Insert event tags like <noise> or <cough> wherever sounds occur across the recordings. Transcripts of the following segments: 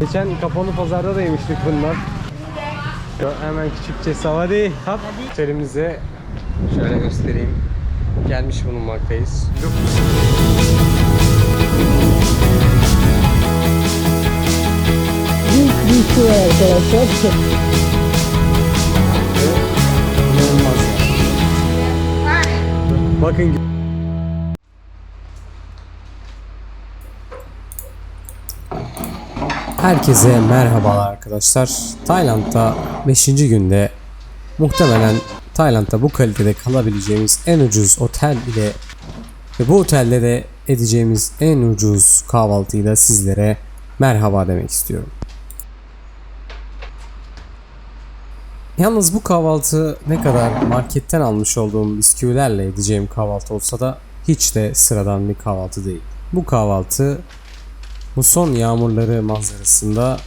Geçen kapalı pazarda da yemiştik bundan. Hemen küçükçe savadi hap. Otelimize şöyle göstereyim. Gelmiş bulunmaktayız. Büyük arkadaşlar. İnanılmaz. Bakın Herkese merhabalar arkadaşlar. Tayland'da 5. günde muhtemelen Tayland'da bu kalitede kalabileceğimiz en ucuz otel ile ve bu otelde de edeceğimiz en ucuz kahvaltıyı da sizlere merhaba demek istiyorum. Yalnız bu kahvaltı ne kadar marketten almış olduğum bisküvilerle edeceğim kahvaltı olsa da hiç de sıradan bir kahvaltı değil. Bu kahvaltı bu son yağmurları manzarasında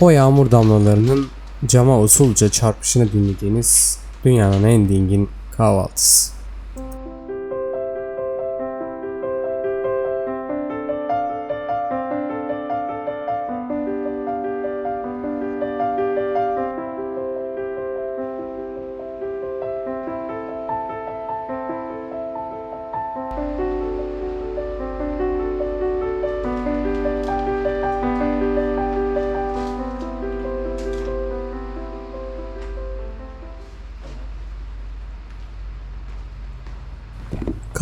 o yağmur damlalarının cama usulca çarpışını dinlediğiniz dünyanın en dingin kahvaltısı.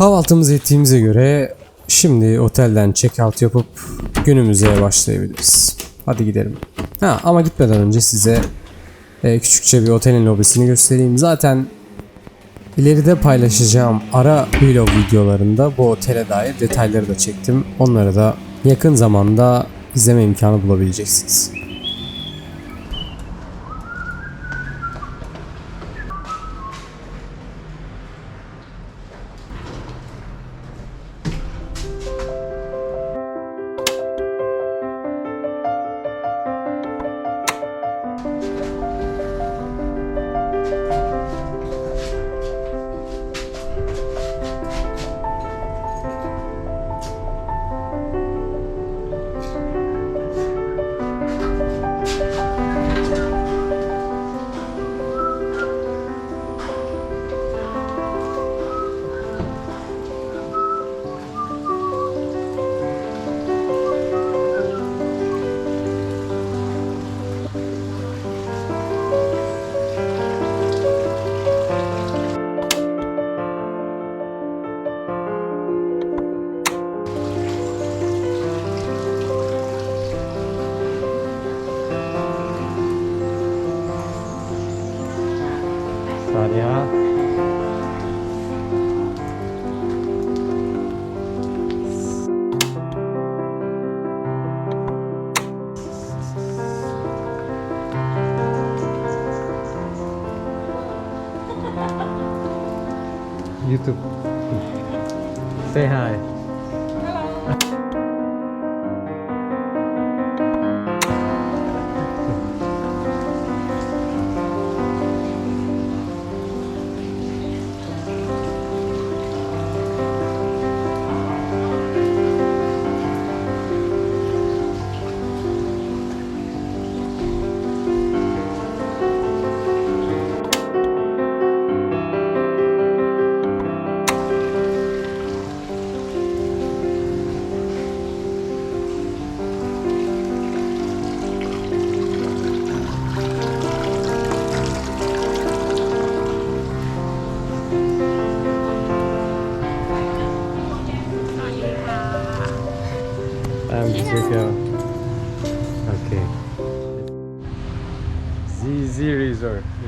Kahvaltımızı ettiğimize göre şimdi otelden check out yapıp günümüze başlayabiliriz. Hadi gidelim. Ha ama gitmeden önce size e, küçükçe bir otelin lobisini göstereyim. Zaten ileride paylaşacağım ara vlog videolarında bu otele dair detayları da çektim. Onları da yakın zamanda izleme imkanı bulabileceksiniz.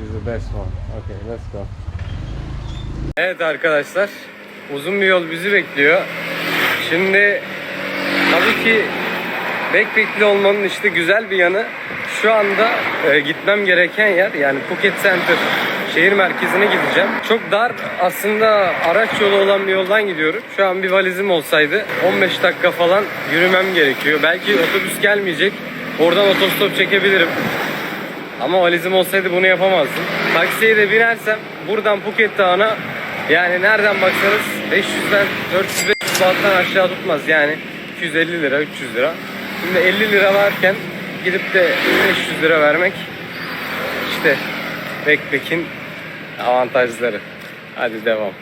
İs the best one. Okay, let's go. Evet arkadaşlar, uzun bir yol bizi bekliyor. Şimdi tabii ki backpack'li olmanın işte güzel bir yanı şu anda e, gitmem gereken yer yani Phuket Center şehir merkezine gideceğim. Çok dar aslında araç yolu olan bir yoldan gidiyorum. Şu an bir valizim olsaydı 15 dakika falan yürümem gerekiyor. Belki otobüs gelmeyecek. Oradan otostop çekebilirim. Ama valizim olsaydı bunu yapamazdım. Taksiye de binersem buradan Phuket Dağı'na yani nereden baksanız 500'den 400-500 bahttan aşağı tutmaz. Yani 250 lira 300 lira. Şimdi 50 lira varken gidip de 500 lira vermek işte backpack'in avantajları. Hadi devam.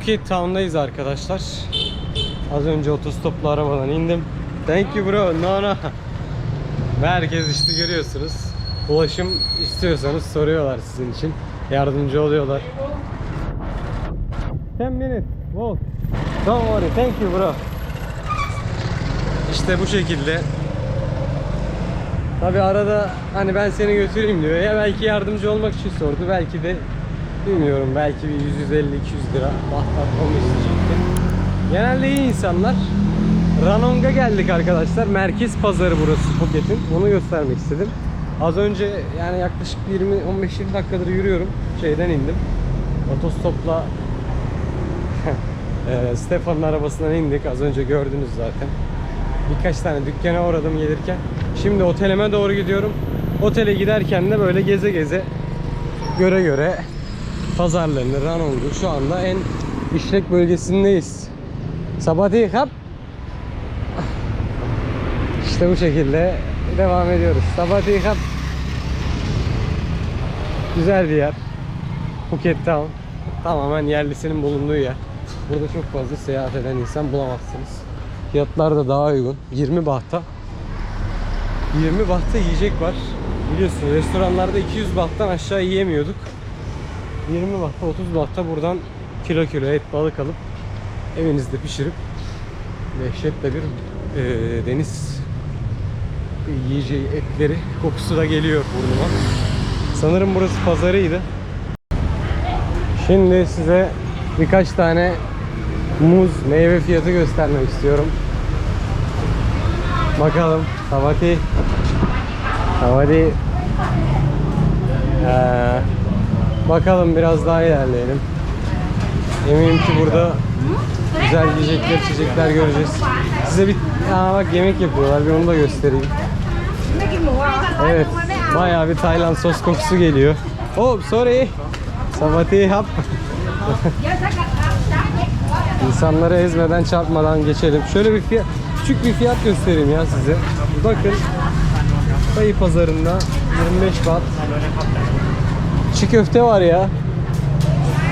Phuket Town'dayız arkadaşlar. Az önce otostoplu arabadan indim. Thank you bro. No no. Herkes işte görüyorsunuz. Ulaşım istiyorsanız soruyorlar sizin için. Yardımcı oluyorlar. 10 minutes. Walk. Don't worry. Thank you bro. İşte bu şekilde. Tabi arada hani ben seni götüreyim diyor. Ya belki yardımcı olmak için sordu. Belki de bilmiyorum belki bir 150-200 lira bahtat onu isteyecekti. Genelde iyi insanlar. Ranong'a geldik arkadaşlar. Merkez pazarı burası Phuket'in. Onu göstermek istedim. Az önce yani yaklaşık 20-15-20 dakikadır yürüyorum. Şeyden indim. Otostopla <laughs> Eee, Stefan'ın arabasından indik. Az önce gördünüz zaten. Birkaç tane dükkana uğradım gelirken. Şimdi otelime doğru gidiyorum. Otele giderken de böyle geze geze göre göre pazarlarını, Ranong'u şu anda en işlek bölgesindeyiz. Sabati hap. İşte bu şekilde devam ediyoruz. Sabati hap. Güzel bir yer. Phuket Town. Tamamen yerlisinin bulunduğu yer. Burada çok fazla seyahat eden insan bulamazsınız. Fiyatlar da daha uygun. 20 bahta. 20 bahta yiyecek var. Biliyorsun restoranlarda 200 bahttan aşağı yiyemiyorduk. 20 bahta 30 bahta buradan kilo kilo et balık alıp evinizde pişirip dehşetle bir e, deniz yiyeceği etleri kokusu da geliyor burnuma. Sanırım burası pazarıydı. Şimdi size birkaç tane muz meyve fiyatı göstermek istiyorum. Bakalım. Sabati. Sabati. Ee, bakalım biraz daha ilerleyelim. Eminim ki burada güzel yiyecekler, içecekler göreceğiz. Size bir Aa, bak yemek yapıyorlar. Bir onu da göstereyim. Evet. Bayağı bir Tayland sos kokusu geliyor. Oh, sorry. Sabati hap. İnsanları ezmeden çarpmadan geçelim. Şöyle bir fiyat, küçük bir fiyat göstereyim ya size. Bakın. Sayı pazarında 25 baht. Çiğ köfte var ya.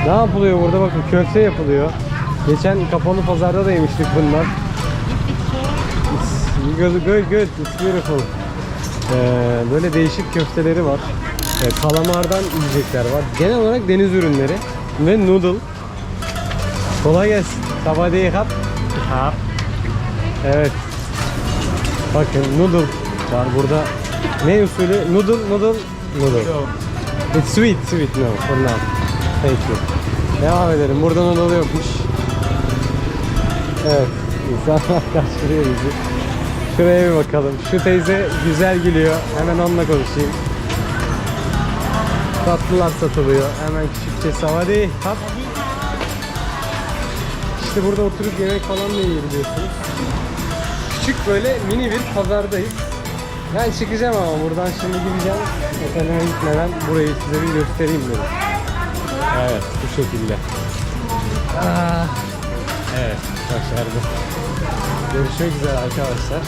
Ne yapılıyor burada bakın köfte yapılıyor. Geçen kapalı pazarda da yemiştik bundan. It's good, good, good. It's beautiful. Ee, böyle değişik köfteleri var. Ee, kalamardan yiyecekler var. Genel olarak deniz ürünleri ve noodle. Kolay gelsin. Sabadi hap. Hap. Evet. Bakın noodle var burada. Ne usulü? Noodle, noodle, noodle. It's sweet, sweet no for now. Thank you. Devam edelim. Burada noodle yokmuş. Evet. İnsanlar <laughs> karşılıyor bizi. Şuraya bir bakalım. Şu teyze güzel gülüyor. Hemen onunla konuşayım. Tatlılar satılıyor. Hemen küçükçe savadi. Hap. İşte burada oturup yemek falan da yiyebiliyorsunuz. Küçük böyle mini bir pazardayız. Ben çıkacağım ama buradan şimdi gideceğim. Otelime gitmeden burayı size bir göstereyim dedim. Evet bu şekilde. Ah, evet başardım. Görüşmek üzere arkadaşlar.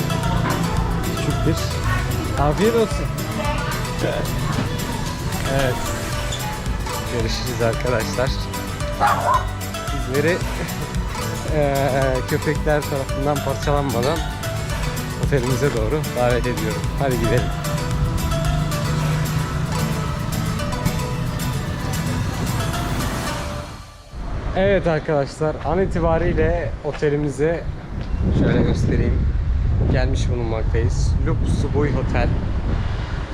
Küçük bir afiyet olsun. Evet. Görüşürüz arkadaşlar. Bizleri eee, köpekler tarafından parçalanmadan otelimize doğru davet ediyorum. Hadi gidelim. Evet arkadaşlar an itibariyle otelimize şöyle göstereyim gelmiş bulunmaktayız. Lup Subuy Hotel.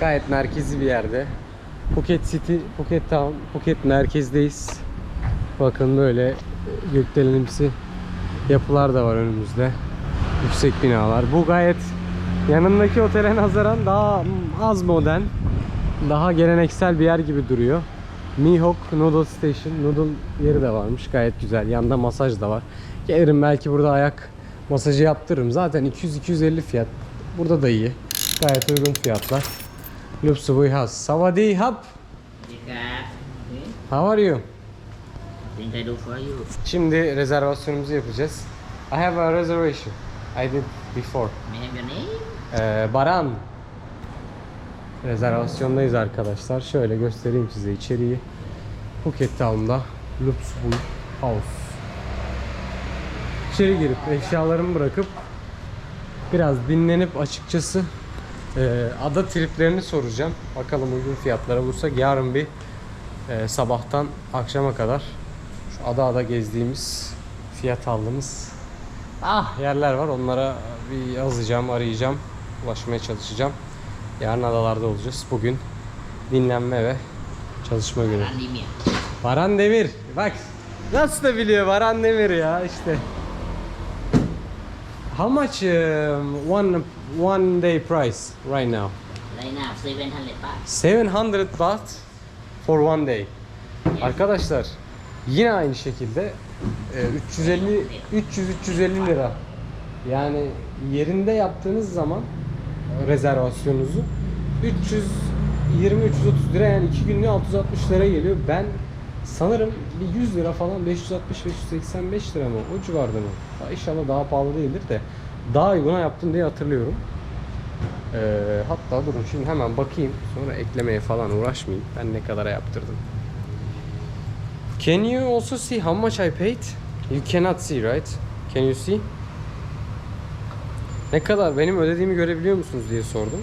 Gayet merkezi bir yerde. Phuket City, Phuket Town, Phuket merkezdeyiz. Bakın böyle gökdelenimsi yapılar da var önümüzde. Yüksek binalar. Bu gayet yanındaki otele nazaran daha az modern, daha geleneksel bir yer gibi duruyor. Mihok Noodle Station, noodle yeri de varmış. Gayet güzel. Yanında masaj da var. Gelirim belki burada ayak masajı yaptırırım. Zaten 200-250 fiyat. Burada da iyi. Gayet uygun fiyatlar. Lupsubuy House. Savadi hap. How are you? think I do for you. Şimdi rezervasyonumuzu yapacağız. I have a reservation. I did before. May I have your name? Ee, Baran. Rezervasyondayız arkadaşlar. Şöyle göstereyim size içeriği. Phuket Town'da Lupsubuy House. İçeri girip eşyalarımı bırakıp biraz dinlenip açıkçası e, ada triplerini soracağım. Bakalım uygun fiyatlara bulursak yarın bir e, sabahtan akşama kadar şu ada ada gezdiğimiz fiyat aldığımız ah yerler var. Onlara bir yazacağım, arayacağım, ulaşmaya çalışacağım. Yarın adalarda olacağız. Bugün dinlenme ve çalışma günü. Baran Demir. Bak nasıl da biliyor Baran Demir ya işte. How much um, one one day price right now? Right now, 700 baht. 700 baht for one day. Arkadaşlar yine aynı şekilde 350 300 350 lira. Yani yerinde yaptığınız zaman rezervasyonunuzu 320 330 lira yani 2 günlüğü 660 lira geliyor. Ben sanırım bir 100 lira falan 560 585 lira mı o civarda mı? Ha, İnşallah daha pahalı değildir de daha uyguna yaptım diye hatırlıyorum. Ee, hatta durun şimdi hemen bakayım. Sonra eklemeye falan uğraşmayayım. Ben ne kadara yaptırdım. Can you also see how much I paid? You cannot see, right? Can you see? Ne kadar benim ödediğimi görebiliyor musunuz diye sordum.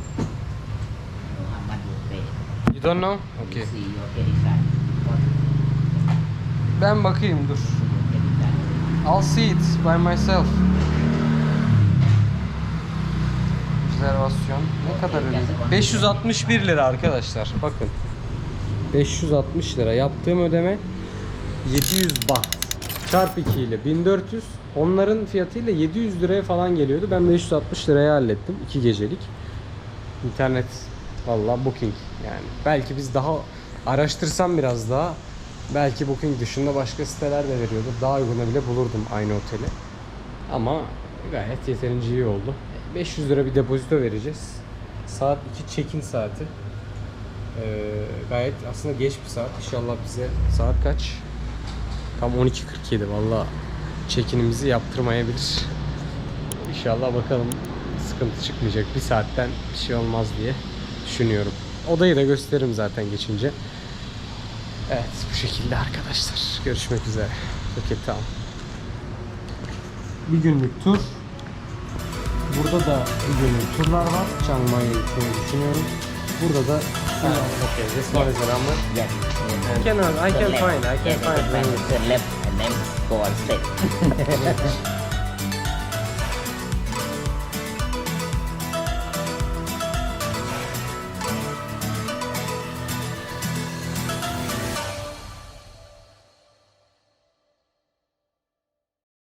You don't know? Okay. Ben bakayım dur. I'll see it by myself. Rezervasyon ne kadar ödedim? 561 lira arkadaşlar. Bakın. 560 lira yaptığım ödeme 700 baht. Çarp 2 ile 1400. Onların fiyatıyla 700 liraya falan geliyordu. Ben 560 liraya hallettim 2 gecelik. İnternet valla booking yani. Belki biz daha araştırsam biraz daha belki booking dışında başka siteler de veriyordur. Daha uyguna bile bulurdum aynı oteli. Ama gayet yeterince iyi oldu. 500 lira bir depozito vereceğiz. Saat 2 check-in saati. Ee, gayet aslında geç bir saat. İnşallah bize saat kaç? Tam 12.47 valla check-in'imizi yaptırmayabilir. İnşallah bakalım sıkıntı çıkmayacak. Bir saatten bir şey olmaz diye düşünüyorum. Odayı da gösteririm zaten geçince. Evet bu şekilde arkadaşlar. Görüşmek üzere. Phuket Town. Bir günlük tur. Burada da bir günlük turlar var. Gitmeyi düşünüyorum. Burada da okay, this one is the number. Yes. I can, I can left. find, I can find. turn left and then go on straight. <laughs>